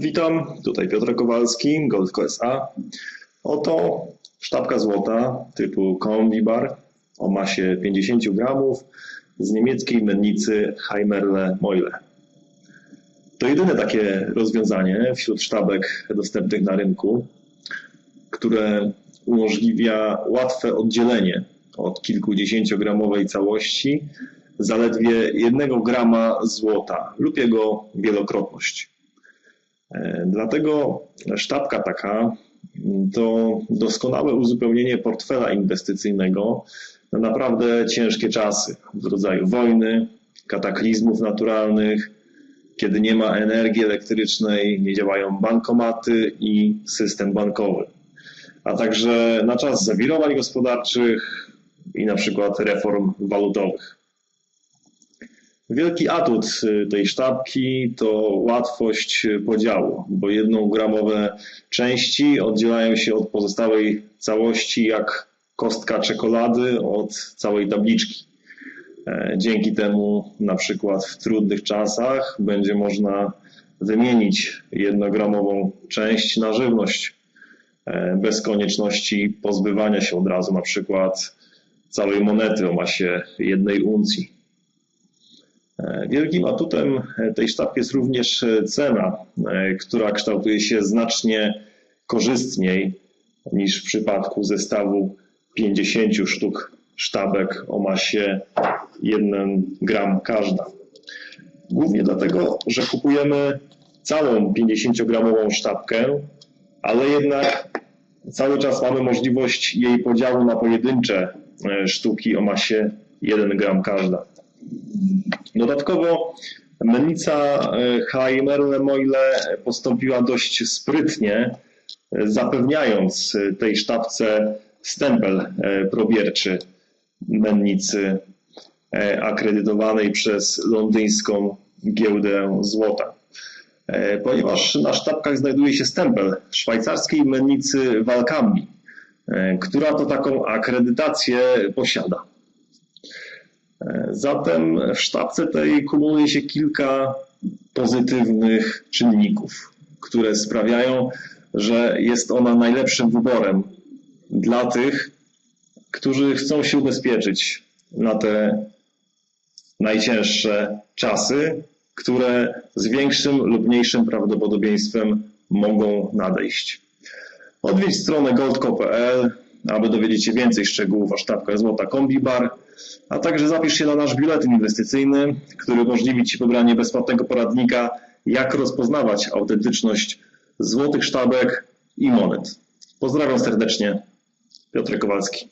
Witam, tutaj Piotr Kowalski, Goldco SA. Oto sztabka złota typu Combi Bar o masie 50 gramów z niemieckiej mennicy Heimerle Meule. To jedyne takie rozwiązanie wśród sztabek dostępnych na rynku, które umożliwia łatwe oddzielenie od kilkudziesięciogramowej całości zaledwie jednego grama złota lub jego wielokrotność. E, dlatego sztabka taka to doskonałe uzupełnienie portfela inwestycyjnego na naprawdę ciężkie czasy w rodzaju wojny, kataklizmów naturalnych, kiedy nie ma energii elektrycznej, nie działają bankomaty i system bankowy, a także na czas zawirowań gospodarczych i na przykład reform walutowych. Wielki atut y, tej sztabki to łatwość podziału, bo jednogramowe części oddzielają się od pozostałej całości jak kostka czekolady od całej tabliczki. E, dzięki temu na przykład w trudnych czasach będzie można wymienić jednogramową część na żywność e, bez konieczności pozbywania się od razu na przykład całej monety o masie jednej uncji. E, wielkim atutem tej sztabki jest również cena, która kształtuje się znacznie korzystniej niż w przypadku zestawu 50 sztuk sztabek o masie 1 gram każda. Głównie dlatego, że kupujemy całą 50-gramową sztabkę, ale jednak cały czas mamy możliwość jej podziału na pojedyncze e, sztuki o masie 1 gram każda. Dodatkowo mennica e, Heimerle Moile postąpiła dość sprytnie, e, zapewniając tej sztabce stempel probierczy mennicy E, akredytowanej przez londyńską giełdę złota. E, ponieważ na sztabkach znajduje się stempel szwajcarskiej mennicy Walkambi, e, która to taką akredytację posiada. Zatem w sztabce tej kumuluje się kilka pozytywnych czynników, które sprawiają, że jest ona najlepszym wyborem dla tych, którzy chcą się ubezpieczyć na te najcięższe czasy, które z większym lub mniejszym prawdopodobieństwem mogą nadejść. Odwiedź stronę goldco.pl, aby dowiedzieć się więcej szczegółów o sztabkach złota Kombibar, a także zapisz się na nasz biuletyn inwestycyjny, który umożliwi Ci pobranie bezpłatnego poradnika, jak rozpoznawać autentyczność złotych sztabek i monet. Pozdrawiam serdecznie, Piotr Kowalski.